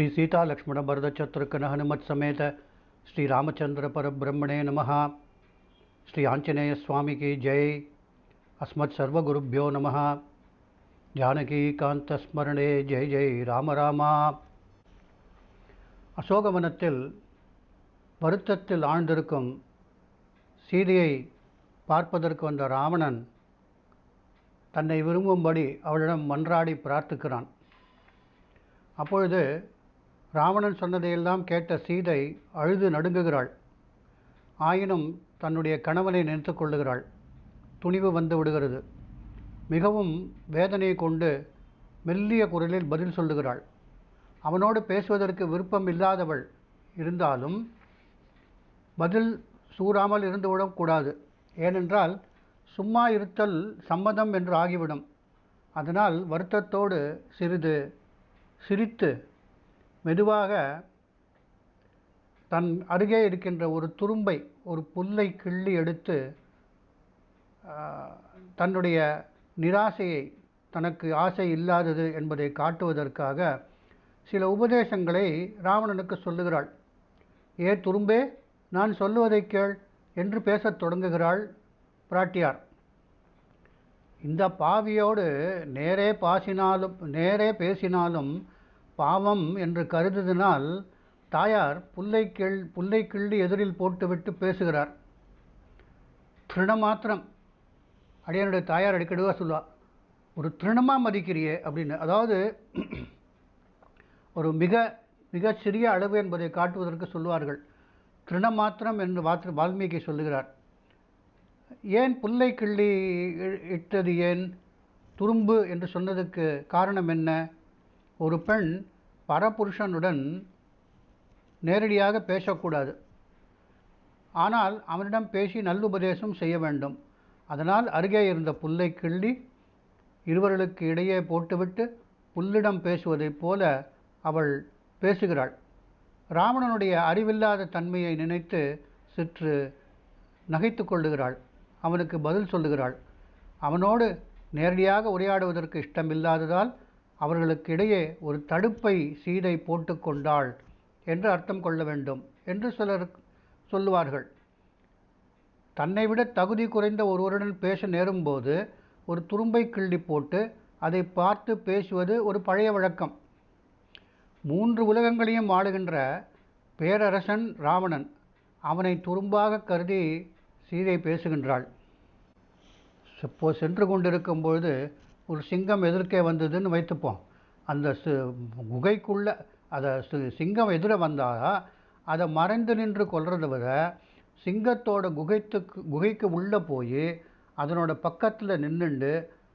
ஸ்ரீ சீதா லக்ஷ்மண பரத சத்ருக்கன ஹனுமத் சமேத ஸ்ரீ ராமச்சந்திர பரபிரம்மணே நமஹா. ஸ்ரீ ஆஞ்சநேய சுவாமிக்கு ஜெய். அஸ்மத் சர்வகுருப்பியோ நமஹா. ஜானகி காந்தஸ்மரணே ஜெய் ஜெய் ராமராமா அசோகவனத்தில் வருத்தத்தில் ஆழ்ந்திருக்கும் சீதையை பார்ப்பதற்கு வந்த ராவணன் தன்னை விரும்பும்படி அவளிடம் மன்றாடி பிரார்த்திக்கிறான். அப்பொழுது ராவணன் சொன்னதையெல்லாம் கேட்ட சீதை அழுது நடுங்குகிறாள். ஆயினும் தன்னுடைய கணவனை நினைத்து கொள்ளுகிறாள். துணிவு வந்து விடுகிறது. மிகவும் வேதனையை கொண்டு மெல்லிய குரலில் பதில் சொல்லுகிறாள். அவனோடு பேசுவதற்கு விருப்பம் இல்லாதவள் இருந்தாலும் பதில் சூறாமல் இருந்துவிடக்கூடாது ஏனென்றால் சும்மா இருத்தல் சம்மதம் என்று ஆகிவிடும். அதனால் வருத்தத்தோடு சிறிது சிரித்து மெதுவாக தன் அருகே இருக்கின்ற ஒரு துரும்பை ஒரு புல்லை கிள்ளி எடுத்து தன்னுடைய நிராசையை தனக்கு ஆசை இல்லாதது என்பதை காட்டுவதற்காக சில உபதேசங்களை ராவணனுக்கு சொல்லுகிறாள். ஏ துரும்பே நான் சொல்லுவதை கேள் என்று பேசத் தொடங்குகிறாள் பிராட்டியார். இந்த பாவியோடு நேரே பாசினாலும் நேரே பேசினாலும் பாவம் என்று கருதுதினால் தாயார் புல்லை கிள் புல்லை கிள்ளி எதிரில் போட்டுவிட்டு பேசுகிறார். திருணமாத்திரம் அடியனுடைய தாயார் அடிக்கடிவாக சொல்லுவாள் ஒரு திருணமாக மதிக்கிறியே அப்படின்னு. அதாவது ஒரு மிக மிக சிறிய அளவு என்பதை காட்டுவதற்கு சொல்லுவார்கள். திருணமாத்திரம் என்று வாத்திர வால்மீகி சொல்லுகிறார். ஏன் புல்லை கிள்ளி இட்டது ஏன்? துரும்பு என்று சொன்னதுக்கு காரணம் என்ன? ஒரு பெண் பரபுருஷனுடன் நேரடியாக பேசக்கூடாது. ஆனால் அவனிடம் பேசி நல்லுபதேசம் செய்ய வேண்டும். அதனால் அருகே இருந்த புல்லை கிள்ளி இருவர்களுக்கு இடையே போட்டுவிட்டு புல்லிடம் பேசுவதைப் போல அவள் பேசுகிறாள். ராவணனுடைய அறிவில்லாத தன்மையை நினைத்து சிற்று நகைத்து கொள்ளுகிறாள். அவனுக்கு பதில் சொல்லுகிறாள். அவனோடு நேரடியாக உரையாடுவதற்கு இஷ்டமில்லாததால் அவர்களுக்கு இடையே ஒரு தடுப்பை சீதை போட்டுக்கொண்டாள் என்று அர்த்தம் கொள்ள வேண்டும் என்று சிலர் சொல்லுவார்கள். தன்னை விட தகுதி குறைந்த ஒருவருடன் பேச நேரும்போது ஒரு துரும்பை கிள்ளி போட்டு அதை பார்த்து பேசுவது ஒரு பழைய வழக்கம். மூன்று உலகங்களையும் ஆளுகின்ற பேரரசன் ராவணன் அவனை துரும்பாக கருதி சீதை பேசுகின்றாள். இப்போ சென்று கொண்டிருக்கும் பொழுது ஒரு சிங்கம் எதிர்க்கே வந்ததுன்னு வைத்துப்போம். அந்த சு குகைக்குள்ளே அதை சிங்கம் எதிர வந்தால் அதை மறைந்து நின்று கொள்றத விட சிங்கத்தோட குகைத்துக்கு குகைக்கு உள்ளே போய் அதனோட பக்கத்தில் நின்றுண்டு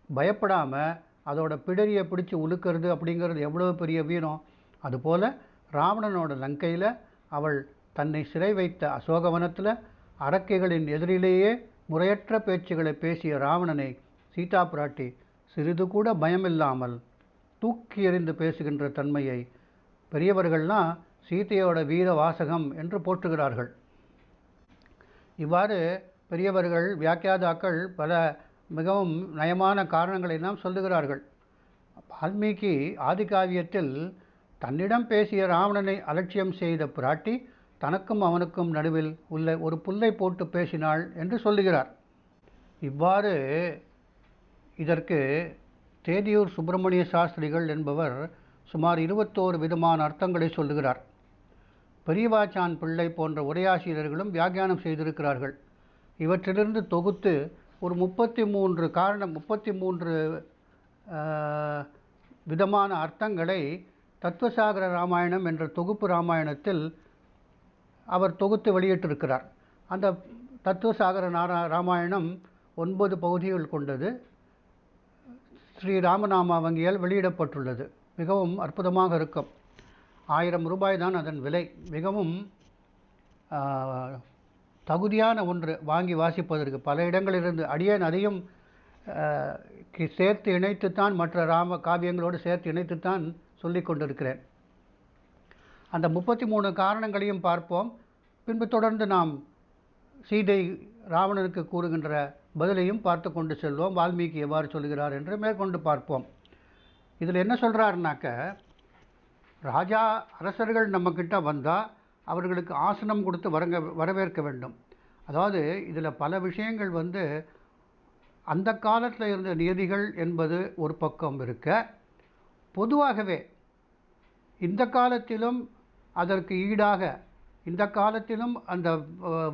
பயப்படாமல் அதோட பிடரியை பிடிச்சி உழுக்கிறது அப்படிங்கிறது எவ்வளோ பெரிய வீரம். அதுபோல் ராவணனோட லங்கையில் அவள் தன்னை சிறை வைத்த அசோகவனத்தில் அரக்கைகளின் எதிரிலேயே முறையற்ற பேச்சுகளை பேசிய ராவணனை சீதா பிராட்டி சிறிது கூட பயமில்லாமல் தூக்கி எறிந்து பேசுகின்ற தன்மையை பெரியவர்கள்லாம் சீதையோட வீர வாசகம் என்று போற்றுகிறார்கள். இவ்வாறு பெரியவர்கள் வியாக்கியாதாக்கள் பல மிகவும் நயமான காரணங்களை நாம் சொல்லுகிறார்கள். வால்மீகி ஆதிகாவியத்தில் தன்னிடம் பேசிய ராவணனை அலட்சியம் செய்த பிராட்டி தனக்கும் அவனுக்கும் நடுவில் உள்ள ஒரு புல்லை போட்டு பேசினாள் என்று சொல்லுகிறார். இவ்வாறு இதற்கு தேதியூர் சுப்பிரமணிய சாஸ்திரிகள் என்பவர் சுமார் இருபத்தோரு விதமான அர்த்தங்களை சொல்லுகிறார். பெரியவாச்சான் பிள்ளை போன்ற உரையாசிரியர்களும் வியாக்கியானம் செய்திருக்கிறார்கள். இவற்றிலிருந்து தொகுத்து ஒரு முப்பத்தி மூன்று காரணம் முப்பத்தி மூன்று விதமான அர்த்தங்களை தத்துவசாகர ராமாயணம் என்ற தொகுப்பு ராமாயணத்தில் அவர் தொகுத்து வெளியிட்டிருக்கிறார். அந்த தத்துவசாகர நாரா ராமாயணம் ஒன்பது பகுதிகள் கொண்டது. ஸ்ரீ ராமநாமா வங்கியால் வெளியிடப்பட்டுள்ளது. மிகவும் அற்புதமாக இருக்கும். ஆயிரம் ரூபாய் தான் அதன் விலை. மிகவும் தகுதியான ஒன்று வாங்கி வாசிப்பதற்கு. பல இடங்களிலிருந்து அடியேன் அதையும் சேர்த்து இணைத்துத்தான் மற்ற ராம காவியங்களோடு சேர்த்து இணைத்துத்தான் சொல்லி கொண்டிருக்கிறேன். அந்த முப்பத்தி மூணு காரணங்களையும் பார்ப்போம். பின்பு தொடர்ந்து நாம் சீதை ராவணனுக்கு கூறுகின்ற பதிலையும் பார்த்து கொண்டு செல்வோம். வால்மீகி எவ்வாறு சொல்கிறார் என்று மேற்கொண்டு பார்ப்போம். இதில் என்ன சொல்கிறாருனாக்க ராஜா அரசர்கள் நம்மக்கிட்ட வந்தால் அவர்களுக்கு ஆசனம் கொடுத்து வரங்க வரவேற்க வேண்டும். அதாவது இதில் பல விஷயங்கள் வந்து அந்த காலத்தில் இருந்த நியதிகள் என்பது ஒரு பக்கம் இருக்க பொதுவாகவே இந்த காலத்திலும் அதற்கு ஈடாக இந்த காலத்திலும் அந்த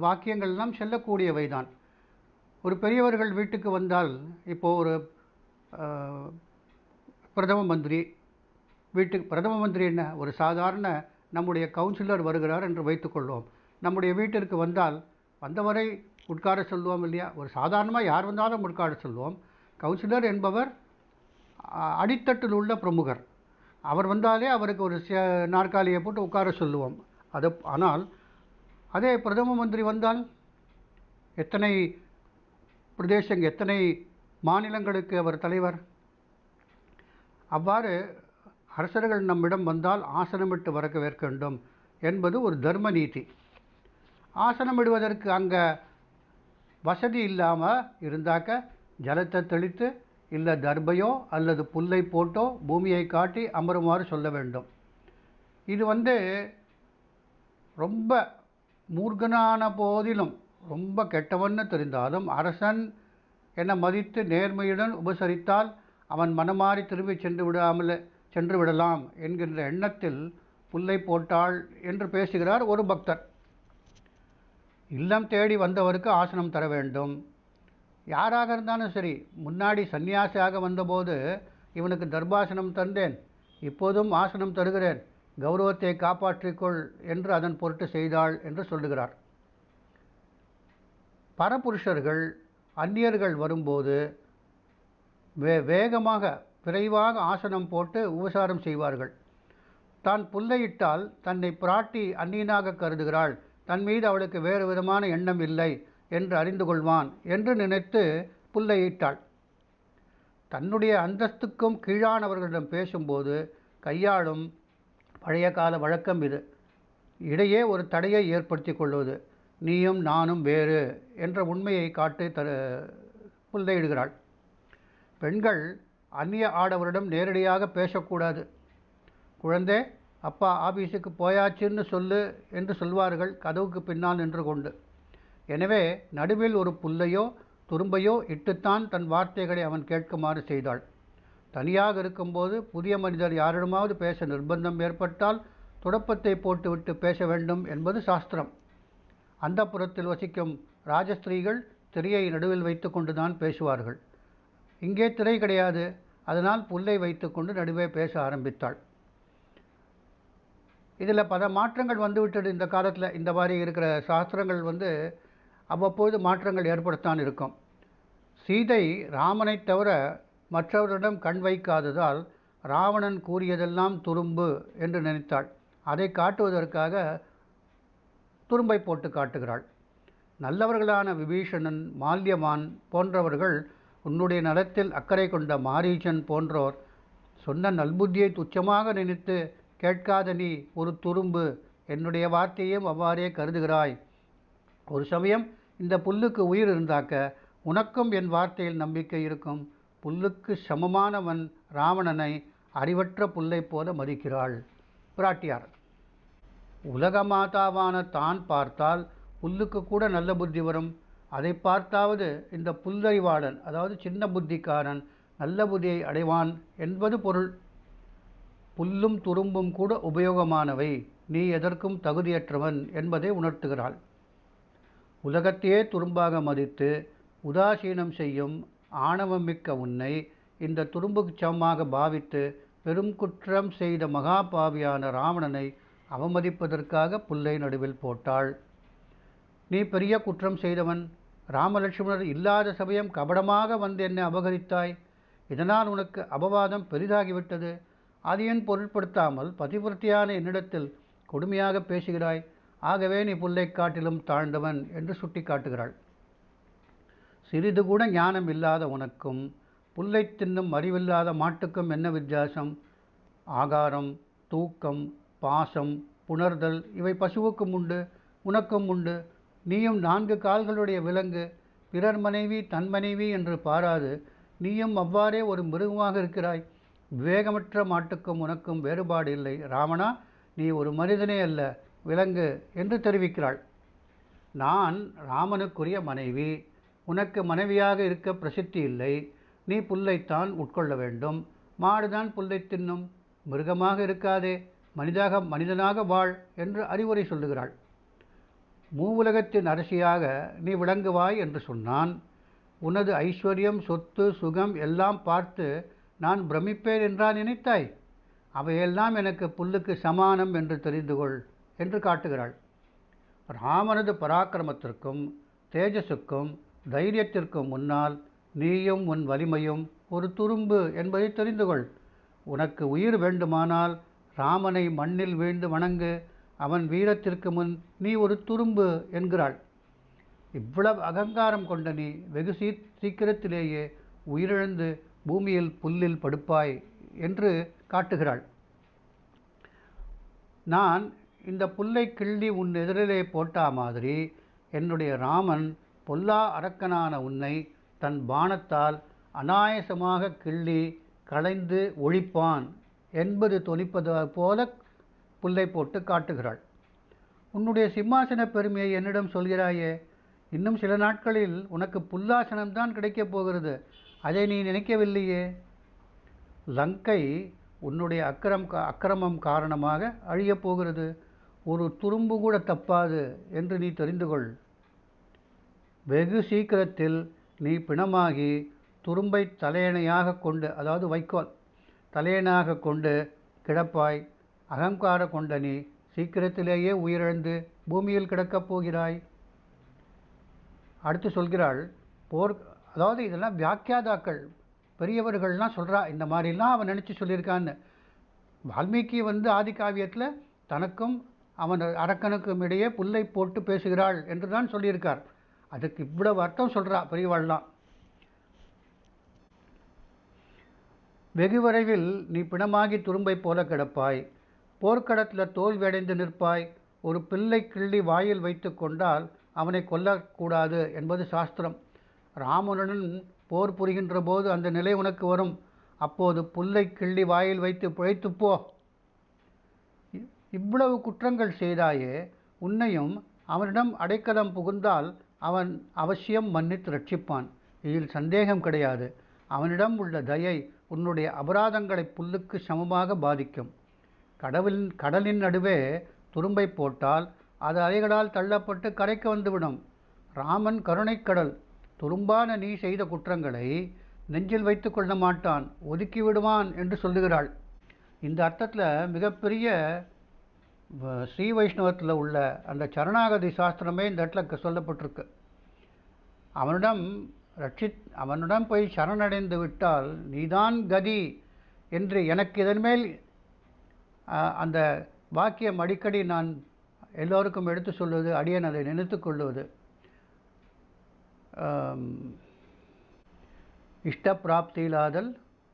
வாக்கியங்கள்லாம் செல்லக்கூடியவை தான் ஒரு பெரியவர்கள் வீட்டுக்கு வந்தால் இப்போது ஒரு பிரதம மந்திரி வீட்டுக்கு பிரதம மந்திரி என்ன? ஒரு சாதாரண நம்முடைய கவுன்சிலர் வருகிறார் என்று வைத்துக்கொள்வோம் நம்முடைய வீட்டிற்கு வந்தால் வந்தவரை உட்கார சொல்லுவோம் இல்லையா? ஒரு சாதாரணமாக யார் வந்தாலும் உட்கார சொல்லுவோம். கவுன்சிலர் என்பவர் அடித்தட்டில் உள்ள பிரமுகர். அவர் வந்தாலே அவருக்கு ஒரு சே நாற்காலியை போட்டு உட்கார சொல்லுவோம். அது ஆனால் அதே பிரதம மந்திரி வந்தால் எத்தனை பிரதேசங்கள் எத்தனை மாநிலங்களுக்கு அவர் தலைவர்? அவ்வாறு அரசர்கள் நம்மிடம் வந்தால் ஆசனமிட்டு வரக்க வேற்க வேண்டும் என்பது ஒரு தர்ம நீதி. ஆசனமிடுவதற்கு அங்கே வசதி இல்லாமல் இருந்தாக்க ஜலத்தை தெளித்து இல்லை தர்பையோ அல்லது புல்லை போட்டோ பூமியை காட்டி அமருமாறு சொல்ல வேண்டும். இது வந்து ரொம்ப மூர்கனான போதிலும் ரொம்ப கெட்டவன்னு தெரிந்தாலும் அரசன் என மதித்து நேர்மையுடன் உபசரித்தால் அவன் மனமாறி திரும்பி சென்று விடாமல் சென்று விடலாம் என்கின்ற எண்ணத்தில் புல்லை போட்டாள் என்று பேசுகிறார் ஒரு பக்தர். இல்லம் தேடி வந்தவருக்கு ஆசனம் தர வேண்டும். யாராக இருந்தாலும் சரி முன்னாடி சன்னியாசியாக வந்தபோது இவனுக்கு தர்பாசனம் தந்தேன். இப்போதும் ஆசனம் தருகிறேன். கௌரவத்தை காப்பாற்றிக்கொள் என்று அதன் பொருட்டு செய்தாள் என்று சொல்லுகிறார். பரபுருஷர்கள் அந்நியர்கள் வரும்போது வே வேகமாக விரைவாக ஆசனம் போட்டு உபசாரம் செய்வார்கள். தான் புல்லையிட்டால் தன்னை பிராட்டி அந்நியனாக கருதுகிறாள். தன் மீது அவளுக்கு வேறு விதமான எண்ணம் இல்லை என்று அறிந்து கொள்வான் என்று நினைத்து புல்லையிட்டாள். தன்னுடைய அந்தஸ்துக்கும் கீழானவர்களிடம் பேசும்போது கையாளும் பழைய கால வழக்கம் இது. இடையே ஒரு தடையை ஏற்படுத்தி கொள்வது. நீயும் நானும் வேறு என்ற உண்மையை காட்டு தர புல்லையிடுகிறாள். பெண்கள் அந்நிய ஆடவரிடம் நேரடியாக பேசக்கூடாது. குழந்தை அப்பா ஆபீஸுக்கு போயாச்சுன்னு சொல்லு என்று சொல்வார்கள் கதவுக்கு பின்னால் நின்று கொண்டு. எனவே நடுவில் ஒரு புல்லையோ துரும்பையோ இட்டுத்தான் தன் வார்த்தைகளை அவன் கேட்குமாறு செய்தாள். தனியாக இருக்கும்போது புதிய மனிதர் யாரிடமாவது பேச நிர்பந்தம் ஏற்பட்டால் துடப்பத்தை போட்டுவிட்டு பேச வேண்டும் என்பது சாஸ்திரம். அந்த புறத்தில் வசிக்கும் ராஜஸ்திரீகள் திரையை நடுவில் வைத்துக்கொண்டு தான் பேசுவார்கள். இங்கே திரை கிடையாது. அதனால் புல்லை வைத்துக்கொண்டு நடுவே பேச ஆரம்பித்தாள். இதில் பல மாற்றங்கள் வந்துவிட்டது இந்த காலத்தில். இந்த மாதிரி இருக்கிற சாஸ்திரங்கள் வந்து அவ்வப்போது மாற்றங்கள் ஏற்படுத்தான் இருக்கும். சீதை ராமனை தவிர மற்றவரிடம் கண் வைக்காததால் ராவணன் கூறியதெல்லாம் துரும்பு என்று நினைத்தாள். அதை காட்டுவதற்காக துரும்பை போட்டு காட்டுகிறாள். நல்லவர்களான விபீஷணன் மால்யமான் போன்றவர்கள் உன்னுடைய நலத்தில் அக்கறை கொண்ட மாரீச்சன் போன்றோர் சொன்ன நல்புத்தியை துச்சமாக நினைத்து கேட்காத நீ ஒரு துரும்பு என்னுடைய வார்த்தையும் அவ்வாறே கருதுகிறாய். ஒரு சமயம் இந்த புல்லுக்கு உயிர் இருந்தாக்க உனக்கும் என் வார்த்தையில் நம்பிக்கை இருக்கும். புல்லுக்கு சமமானவன் ராவணனை அறிவற்ற புல்லைப் போல மதிக்கிறாள். பிராட்டியார். உலக மாதாவான தான் பார்த்தால் புல்லுக்கு கூட நல்ல புத்தி வரும். அதை பார்த்தாவது இந்த புல்லறிவாளன் அதாவது சின்ன புத்திக்காரன் நல்ல புத்தியை அடைவான் என்பது பொருள். புல்லும் துரும்பும் கூட உபயோகமானவை. நீ எதற்கும் தகுதியற்றவன் என்பதை உணர்த்துகிறாள். உலகத்தையே துரும்பாக மதித்து உதாசீனம் செய்யும் ஆணவமிக்க உன்னை இந்த துரும்புக்கு சமமாக பாவித்து பெரும் குற்றம் செய்த மகாபாவியான ராவணனை அவமதிப்பதற்காக புல்லை நடுவில் போட்டாள். நீ பெரிய குற்றம் செய்தவன் ராமலட்சுமணர் இல்லாத சமயம் கபடமாக வந்து என்னை அபகரித்தாய். இதனால் உனக்கு அபவாதம் பெரிதாகிவிட்டது. அது ஏன் பொருட்படுத்தாமல் பதிவிருத்தியான என்னிடத்தில் கொடுமையாக பேசுகிறாய். ஆகவே நீ புல்லை காட்டிலும் தாழ்ந்தவன் என்று சுட்டி காட்டுகிறாள் சிறிது கூட ஞானம் இல்லாத உனக்கும் புல்லை தின்னும் அறிவில்லாத மாட்டுக்கும் என்ன வித்தியாசம்? ஆகாரம் தூக்கம் பாசம் புணர்தல் இவை பசுவுக்கும் உண்டு உனக்கும் உண்டு. நீயும் நான்கு கால்களுடைய விலங்கு பிறர் மனைவி தன் மனைவி என்று பாராது. நீயும் அவ்வாறே ஒரு மிருகமாக இருக்கிறாய். விவேகமற்ற மாட்டுக்கும் உனக்கும் வேறுபாடு இல்லை. ராவணா நீ ஒரு மனிதனே அல்ல விலங்கு என்று தெரிவிக்கிறாள். நான் ராமனுக்குரிய மனைவி. உனக்கு மனைவியாக இருக்க பிரசித்தி இல்லை. நீ புல்லைத்தான் உட்கொள்ள வேண்டும். மாடுதான் புல்லை தின்னும். மிருகமாக இருக்காதே. மனிதாக மனிதனாக வாழ் என்று அறிவுரை சொல்லுகிறாள். மூவுலகத்தின் அரசியாக நீ விளங்குவாய் என்று சொன்னான். உனது ஐஸ்வர்யம் சொத்து சுகம் எல்லாம் பார்த்து நான் பிரமிப்பேன் என்றா நினைத்தாய்? அவையெல்லாம் எனக்கு புல்லுக்கு சமானம் என்று தெரிந்து கொள் என்று காட்டுகிறாள். ராமனது பராக்கிரமத்திற்கும் தேஜஸுக்கும் தைரியத்திற்கும் முன்னால் நீயும் உன் வலிமையும் ஒரு துரும்பு என்பதை தெரிந்து கொள். உனக்கு உயிர் வேண்டுமானால் ராமனை மண்ணில் வீழ்ந்து வணங்கு அவன் வீரத்திற்கு முன் நீ ஒரு துரும்பு என்கிறாள். இவ்வளவு அகங்காரம் கொண்ட நீ வெகு சீ சீக்கிரத்திலேயே உயிரிழந்து பூமியில் புல்லில் படுப்பாய் என்று காட்டுகிறாள். நான் இந்த புல்லை கிள்ளி உன் எதிரிலே போட்டா மாதிரி என்னுடைய ராமன் பொல்லா அரக்கனான உன்னை தன் பானத்தால் அனாயசமாக கிள்ளி களைந்து ஒழிப்பான் என்பது தொனிப்பது போல புல்லை போட்டு காட்டுகிறாள். உன்னுடைய சிம்மாசன பெருமையை என்னிடம் சொல்கிறாயே இன்னும் சில நாட்களில் உனக்கு புல்லாசனம்தான் கிடைக்கப் போகிறது. அதை நீ நினைக்கவில்லையே? லங்கை உன்னுடைய அக்கிரம் அக்கிரமம் காரணமாக அழியப் போகிறது. ஒரு துரும்பு கூட தப்பாது என்று நீ தெரிந்து கொள். வெகு சீக்கிரத்தில் நீ பிணமாகி துரும்பை தலையணையாக கொண்டு அதாவது வைக்கோல் தலையனாக கொண்டு கிடப்பாய். அகங்கார கொண்ட நீ சீக்கிரத்திலேயே உயிரிழந்து பூமியில் கிடக்கப் போகிறாய். அடுத்து சொல்கிறாள் போர் அதாவது இதெல்லாம் வியாக்கியாதாக்கள். பெரியவர்கள்லாம் சொல்கிறா இந்த மாதிரிலாம் அவன் நினச்சி சொல்லியிருக்கான்னு. வால்மீகி வந்து ஆதிகாவியத்தில் தனக்கும் அவன் அரக்கனுக்கும் இடையே புல்லை போட்டு பேசுகிறாள் என்று தான் சொல்லியிருக்கார். அதுக்கு இவ்வளவு அர்த்தம் சொல்கிறா பெரியவாள்லாம். வெகு விரைவில் நீ பிணமாகி துரும்பை போல கிடப்பாய். போர்க்களத்தில் தோல்வியடைந்து நிற்பாய். ஒரு பிள்ளை கிள்ளி வாயில் வைத்து கொண்டால் அவனை கொல்லக்கூடாது என்பது சாஸ்திரம். ராமனுடன் போர் புரிகின்ற போது அந்த நிலை உனக்கு வரும். அப்போது புல்லை கிள்ளி வாயில் வைத்து பிழைத்துப்போ இவ்வளவு குற்றங்கள் செய்தாயே உன்னையும் அவனிடம் அடைக்கலம் புகுந்தால் அவன் அவசியம் மன்னித்து ரட்சிப்பான். இதில் சந்தேகம் கிடையாது. அவனிடம் உள்ள தயை உன்னுடைய அபராதங்களை புல்லுக்கு சமமாக பாதிக்கும். கடவுளின் கடலின் நடுவே துரும்பை போட்டால் அது அலைகளால் தள்ளப்பட்டு கரைக்கு வந்துவிடும். ராமன் கருணைக்கடல் துரும்பான நீ செய்த குற்றங்களை நெஞ்சில் வைத்து கொள்ள மாட்டான் ஒதுக்கி விடுவான் என்று சொல்லுகிறாள். இந்த அர்த்தத்தில் மிகப்பெரிய வ- ஸ்ரீ வைஷ்ணவத்தில் உள்ள அந்த சரணாகதி சாஸ்திரமே இந்த இடத்துல சொல்லப்பட்டிருக்கு. அவனிடம் ரட்சித் அவனிடம் போய் சரணடைந்து விட்டால் நீதான் கதி என்று எனக்கு இதன் மேல் அந்த வாக்கியம் அடிக்கடி நான் எல்லோருக்கும் எடுத்து சொல்வது அடியேன் அதை நினைத்து கொள்வது. இஷ்ட பிராப்தியிலாதல்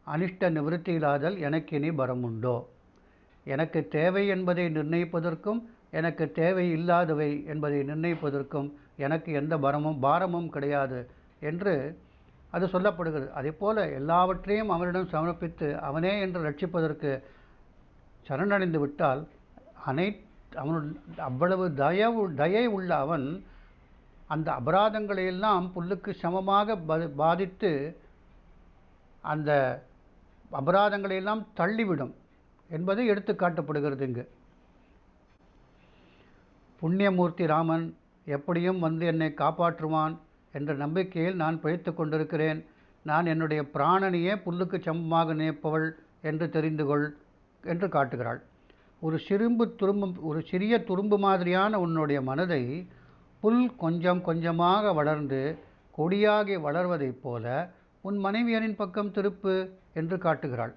அனிஷ்ட நிவர்த்தியிலாதல் எனக்கு இனி பரமுண்டோ? எனக்கு தேவை என்பதை நிர்ணயிப்பதற்கும் எனக்கு தேவை இல்லாதவை என்பதை நிர்ணயிப்பதற்கும் எனக்கு எந்த பரமும் பாரமும் கிடையாது. என்று அது சொல்லப்படுகிறது. அதே போல் எல்லாவற்றையும் அவனிடம் சமர்ப்பித்து அவனே என்று ரட்சிப்பதற்கு சரணடைந்து விட்டால் அனை அவனு அவ்வளவு தயவு தயை உள்ள அவன் அந்த அபராதங்களை எல்லாம் புல்லுக்கு சமமாக ப- பாதித்து அந்த அபராதங்களை எல்லாம் தள்ளிவிடும் என்பது எடுத்து காட்டப்படுகிறது இங்கு. புண்ணியமூர்த்தி ராமன் எப்படியும் வந்து என்னை காப்பாற்றுவான். என்ற நம்பிக்கையில் நான் பிழைத்து கொண்டிருக்கிறேன். நான் என்னுடைய பிராணனையே புல்லுக்கு சமமாக நினைப்பவள் என்று தெரிந்து கொள் என்று காட்டுகிறாள். ஒரு சிறும்பு துரும்பு ஒரு சிறிய துரும்பு மாதிரியான உன்னுடைய மனதை புல் கொஞ்சம் கொஞ்சமாக வளர்ந்து கொடியாகி வளர்வதைப் போல உன் மனைவியரின் பக்கம் திருப்பு என்று காட்டுகிறாள்.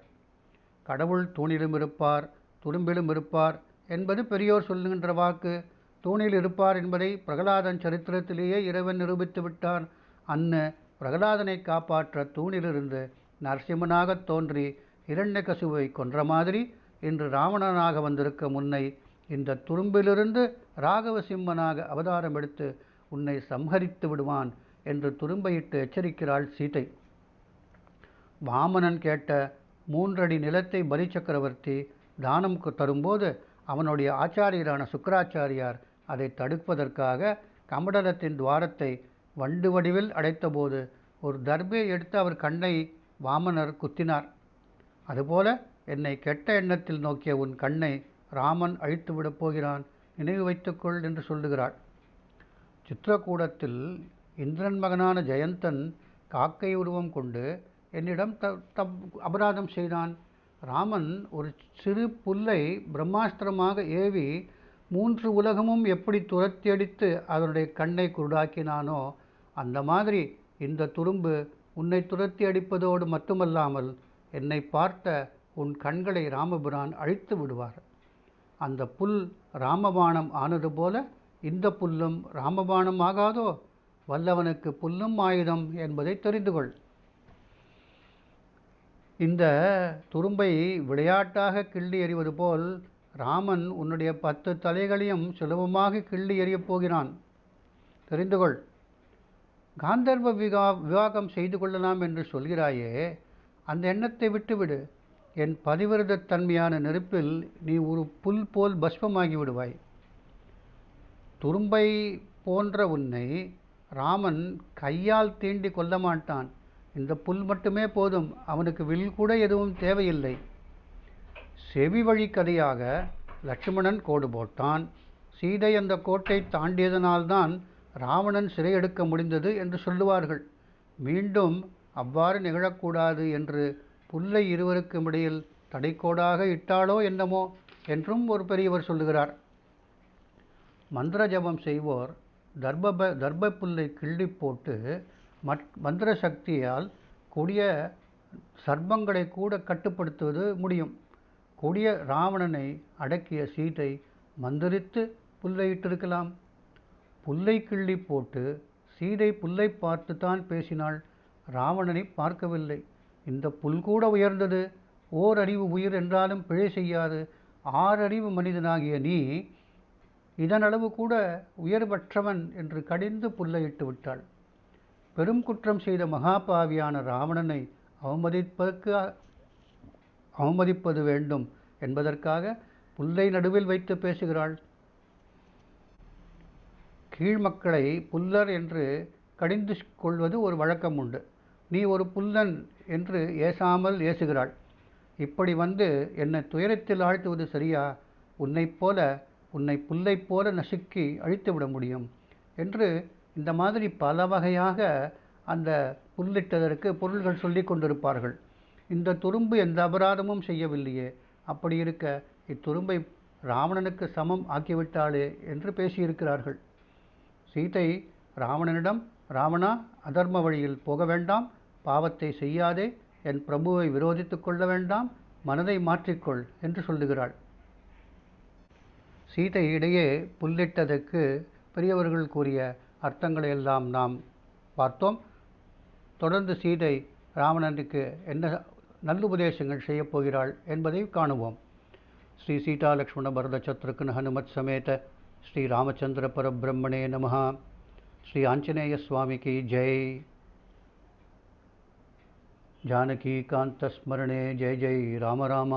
கடவுள் தூணிலும் இருப்பார் துரும்பிலும் இருப்பார் என்பது பெரியோர் சொல்லுகின்ற வாக்கு. தூணில் இருப்பார் என்பதை பிரகலாதன் சரித்திரத்திலேயே இறைவன் நிரூபித்து விட்டான். அன்னு பிரகலாதனை காப்பாற்ற தூணிலிருந்து நரசிம்மனாகத் தோன்றி இரண்யகசுவை கொன்ற மாதிரி இன்று ராவணனாக வந்திருக்க முன்னை இந்த துரும்பிலிருந்து ராகவசிம்மனாக அவதாரம் எடுத்து உன்னை சம்ஹரித்து விடுவான் என்று துரும்பையிட்டு எச்சரிக்கிறாள் சீதை. வாமனன் கேட்ட மூன்றடி நிலத்தை பலி சக்கரவர்த்தி தானம் தரும்போது அவனுடைய ஆச்சாரியரான சுக்கராச்சாரியார் அதை தடுப்பதற்காக கமண்டலத்தின் துவாரத்தை வண்டு வடிவில் அடைத்தபோது ஒரு தர்பையை எடுத்து அவர் கண்ணை வாமனர் குத்தினார். அதுபோல என்னை கெட்ட எண்ணத்தில் நோக்கிய உன் கண்ணை ராமன் அழித்து விடப் போகிறான் நினைவு வைத்துக்கொள் என்று சொல்லுகிறாள். சித்திரக்கூடத்தில் இந்திரன் மகனான ஜெயந்தன் காக்கை உருவம் கொண்டு என்னிடம் த தப் அபராதம் செய்தான். ராமன் ஒரு சிறு புல்லை பிரம்மாஸ்திரமாக ஏவி மூன்று உலகமும் எப்படி துரத்தி அடித்து அதனுடைய கண்ணை குருடாக்கினானோ அந்த மாதிரி இந்த துரும்பு உன்னை துரத்தி அடிப்பதோடு மட்டுமல்லாமல் என்னை பார்த்த உன் கண்களை ராமபிரான் அழித்து விடுவார். அந்த புல் ராமபாணம் ஆனது போல இந்த புல்லும் ராமபாணம் ஆகாதோ? வல்லவனுக்கு புல்லும் ஆயுதம் என்பதை தெரிந்து கொள். இந்த துரும்பை விளையாட்டாக கிள்ளி எறிவது போல் ராமன் உன்னுடைய பத்து தலைகளையும் சுலபமாக கிள்ளி எறியப் போகிறான். தெரிந்து கொள். காந்தர்வ விகா விவாகம் செய்து கொள்ளலாம் என்று சொல்கிறாயே அந்த எண்ணத்தை விட்டுவிடு. என் பதிவிரதத் தன்மையான நெருப்பில் நீ ஒரு புல் போல் பஸ்மமாகி விடுவாய். துரும்பை போன்ற உன்னை ராமன் கையால் தீண்டி கொல்ல மாட்டான் இந்த புல் மட்டுமே போதும். அவனுக்கு வில் கூட எதுவும் தேவையில்லை. செவி வழி கதையாக லட்சுமணன் கோடு போட்டான். சீதை அந்த கோட்டை தாண்டியதனால்தான் ராவணன் சிறையெடுக்க முடிந்தது என்று சொல்லுவார்கள். மீண்டும் அவ்வாறு நிகழக்கூடாது என்று புல்லை இருவருக்கும் இடையில் தடைக்கோடாக இட்டாளோ என்னமோ என்றும் ஒரு பெரியவர் சொல்லுகிறார். மந்திர ஜபம் செய்வோர் தர்ப தர்ப புல்லை கிள்ளி போட்டு மட் மந்திர சக்தியால் கொடிய சர்ப்பங்களை கூட கட்டுப்படுத்துவது முடியும். கொடிய ராவணனை அடக்கிய சீதை மந்திரித்து புல்லை இட்டிருக்கலாம் புல்லை கிள்ளி போட்டு சீதை புல்லை பார்த்து தான் பேசினாள். ராவணனை பார்க்கவில்லை. இந்த புல் கூட உயர்ந்தது. ஓர் அறிவு உயிர் என்றாலும் பிழை செய்யாது. ஆறறிவு மனிதனாகிய நீ இதனளவு கூட உயர்வற்றவன் என்று கடிந்து புல்லையிட்டு விட்டாள். பெரும் குற்றம் செய்த மகாபாவியான ராவணனை அவமதிப்பதற்கு அவமதிப்பது வேண்டும் என்பதற்காக புல்லை நடுவில் வைத்து பேசுகிறாள். கீழ்மக்களை புல்லர் என்று கடிந்து கொள்வது ஒரு வழக்கம் உண்டு. நீ ஒரு புல்லன் என்று ஏசாமல் ஏசுகிறாள். இப்படி வந்து என்னை துயரத்தில் ஆழ்த்துவது சரியா? உன்னைப் போல உன்னை புல்லைப் போல நசுக்கி அழித்து விட முடியும் என்று இந்த மாதிரி பல வகையாக அந்த புல்லிட்டதற்கு பொருள்கள் சொல்லி கொண்டிருப்பார்கள். இந்த துரும்பு எந்த அபராதமும் செய்யவில்லையே. அப்படி இருக்க இத்துரும்பை ராவணனுக்கு சமம் ஆக்கிவிட்டாளே என்று பேசியிருக்கிறார்கள். சீதை ராவணனிடம் ராவணா அதர்ம வழியில் போக வேண்டாம் பாவத்தை செய்யாதே என் பிரபுவை விரோதித்து கொள்ள வேண்டாம் மனதை மாற்றிக்கொள் என்று சொல்லுகிறாள். சீதை இடையே புல்லிட்டதற்கு பெரியவர்கள் கூறிய அர்த்தங்களை எல்லாம் நாம் பார்த்தோம். தொடர்ந்து சீதை ராவணனுக்கு என்ன நல்லுபதேசங்கள் செய்யப் போகிறாள் என்பதை காணுவோம் ஸ்ரீ சீதா லக்ஷ்மண பரத சத்ருக்ன ஹனுமத் சமேத ஸ்ரீ ராமச்சந்திர பரபிரம்மணே நமः ஸ்ரீ ஆஞ்சநேய சுவாமிக்கு ஜெய் जानकीकान्तस्मरणे जय जय राम राम